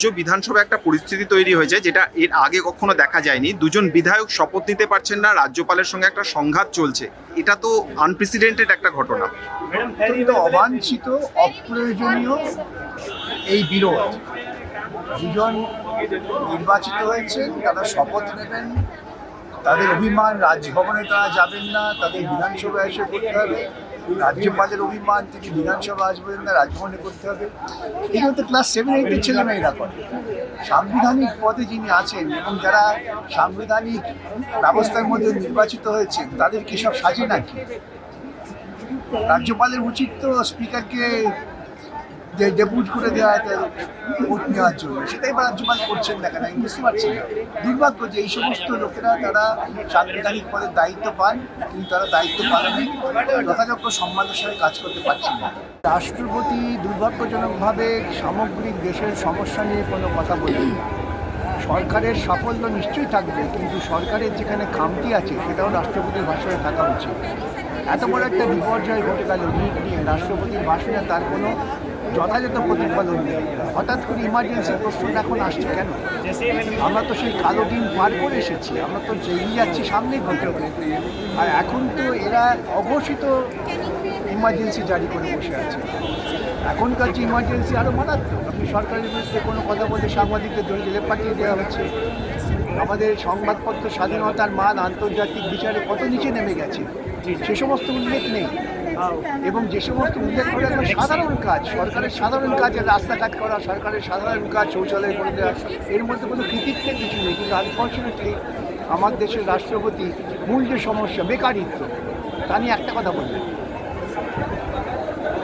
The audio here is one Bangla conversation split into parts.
রাজ্য বিধানসভা একটা পরিস্থিতি তৈরি হয়েছে যেটা এর আগে কখনো দেখা যায়নি। দুজন বিধায়ক শপথ নিতে পারছেন না রাজ্যপালের সঙ্গে একটা সংঘাত চলছে। এটা তো আনপ্রেসিডেন্টেড একটা ঘটনা। অত্যন্ত অবাঞ্ছিত অপ্রয়োজনীয় এই বিরোধ। দুজন নির্বাচিত হয়েছেন তারা শপথ নেবেন। তাদের অভিমান রাজভবনে তারা যাবেন না তাদের বিধানসভায় এসে করতে হবে। রাজ্যপালের অভিমান, তিনি বিধানসভা আসবেন না, রাজভবনে করতে হবে। এগুলো তো ক্লাস সেভেন এইটের ছেলেমেয়েরা করে। সাংবিধানিক পদে যিনি আছেন এবং যারা সাংবিধানিক ব্যবস্থার মধ্যে নির্বাচিত হয়েছেন তাদের কি সব সাজে নাকি? রাজ্যপালের উচিত তো স্পিকারকে যে ডেপুট করে দেওয়া ভোট নেওয়ার জন্য, সেটাই রাজ্যপাল করছেন না কেন? আমি বুঝতে পারছি না। দুর্ভাগ্য যে এই সমস্ত লোকেরা তারা সাংবিধানিক পদের দায়িত্ব পান, কিন্তু তারা দায়িত্ব পালনে যথাযোগ্য সম্মানের সঙ্গে কাজ করতে পারছেন না। রাষ্ট্রপতি দুর্ভাগ্যজনকভাবে সামগ্রিক দেশের সমস্যা নিয়ে কোনো কথা বললেন না। সরকারের সাফল্য নিশ্চয়ই থাকবে, কিন্তু সরকারের যেখানে খামতি আছে, সেটাও রাষ্ট্রপতির ভাষণে থাকা উচিত। এত বড় একটা বিপর্যয় ঘটে গেল, নিট নিয়ে। রাষ্ট্রপতির ভাষণে তার কোনো যথাযথ প্রতিফলন নেই। হঠাৎ করে ইমার্জেন্সি প্রশ্ন এখন আসছে কেন? আমরা তো সেই কালো দিন পার করে এসেছি, আমরা তো জেগিয়ে যাচ্ছি সামনেই ঘটে আর এখন তো এরা অঘোষিত ইমার্জেন্সি জারি করে বসে আছে। এখনকার যে ইমার্জেন্সি আরও মারাত্মক। আপনি সরকারের বিরুদ্ধে কোনো কথা বলে সাংবাদিকদের ধরে জেলে পাঠিয়ে দেওয়া হচ্ছে। আমাদের সংবাদপত্র স্বাধীনতার মান আন্তর্জাতিক বিচারে কত নিচে নেমে গেছে সে সমস্ত উল্লেখ নেই। এবং যে সমস্ত উল্লেখ করে একবার সাধারণ কাজ সরকারের সাধারণ কাজের রাস্তাঘাট করা সরকারের সাধারণ কাজ শৌচালয় করে দেওয়া এর মধ্যে কোনো কৃতিত্বের কিছু নেই। কিন্তু আনফর্চুনেটলি আমার দেশের রাষ্ট্রপতি মূল যে সমস্যা বেকারিত্ব তা নিয়ে একটা কথা বললেন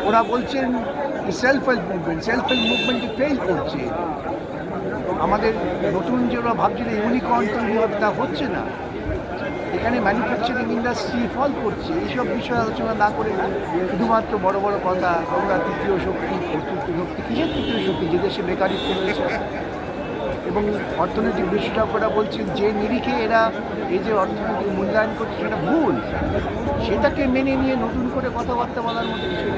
ওরা বলছেন self help movement self help মুভমেন্টে ফেল করছে। আমাদের নতুন যে ওরা ভাবছিল ইউনিকর্ন তৈরি হবে, তা হচ্ছে না। এখানে ম্যানুফ্যাকচারিং ইন্ডাস্ট্রি ফল করছে, এইসব বিষয়ে আলোচনা না করে শুধুমাত্র বড় বড় কথা আমরা তৃতীয় শক্তি চতুর্থ শক্তি, কিসের তৃতীয় শক্তি? যে দেশে বেকারিত্ব রয়েছে এবং অর্থনৈতিক বিশেষজ্ঞরা বলছেন, যে নিরিখে এরা এই যে অর্থনৈতিক মূল্যায়ন করছে, সেটা ভুল। সেটাকে মেনে নিয়ে নতুন করে কথাবার্তা বলার মতো কিছু